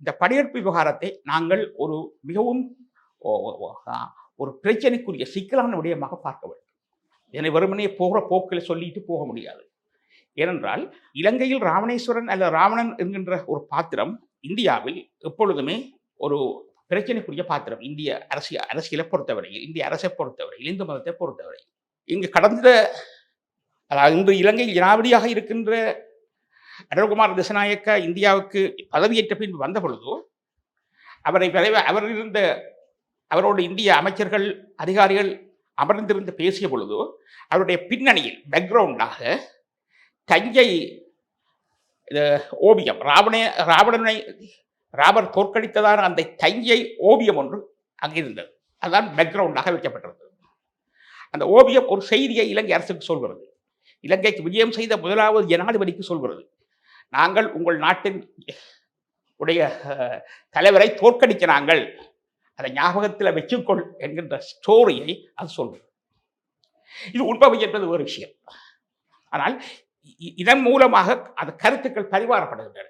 இந்த படையெடுப்பு விவகாரத்தை நாங்கள் ஒரு மிகவும் ஒரு பிரச்சனைக்குரிய சிக்கலான விடயமாக பார்க்க வேண்டும். இதனை வெறுமனே போகிற போக்கில் சொல்லிட்டு போக முடியாது. ஏனென்றால் இலங்கையில் ராவணேஸ்வரன் அல்ல ராவணன் என்கின்ற ஒரு பாத்திரம் இந்தியாவில் எப்பொழுதுமே ஒரு பிரச்சனைக்குரிய பாத்திரம் இந்திய அரசியல் அரசியலை பொறுத்தவரையில் இந்திய அரசை பொறுத்தவரையில் இந்து மதத்தை பொறுத்தவரையில். இங்கு கடந்த அதாவது இன்று இலங்கை ஜனாபதியாக இருக்கின்ற அடல்குமார் திசநாயக்க இந்தியாவுக்கு பதவியேற்ற பின்பு வந்த பொழுதோ அவரை விரைவ அவர் இருந்த அவரோடு இந்திய அமைச்சர்கள் அதிகாரிகள் அமர்ந்திருந்து பேசிய பொழுதோ அவருடைய பின்னணியில் பேக்ரவுண்டாக தஞ்சை இது, ஓவியம் ராவணே ராவணனை ராவர் தோற்கடித்ததான அந்த தஞ்சை ஓவியம் ஒன்று அங்கே இருந்தது. அதுதான் பேக்ரவுண்டாக வைக்கப்பட்டிருந்தது. அந்த ஓவியம் ஒரு செய்தியை இலங்கை அரசுக்கு சொல்கிறது. இலங்கைக்கு விஜயம் செய்த முதலாவது ஜனாதிபதிக்கு சொல்கிறது. நாங்கள் உங்கள் நாட்டின் உடைய தலைவரை தோற்கடிக்க நாங்கள். அதை ஞாபகத்தில் வச்சுக்கொள் என்கின்ற ஸ்டோரியை அது சொல்லும் இது உண்மை என்பது ஒரு விஷயம். ஆனால் இதன் மூலமாக அந்த கருத்துக்கள் பரிமாறப்படுகின்றன.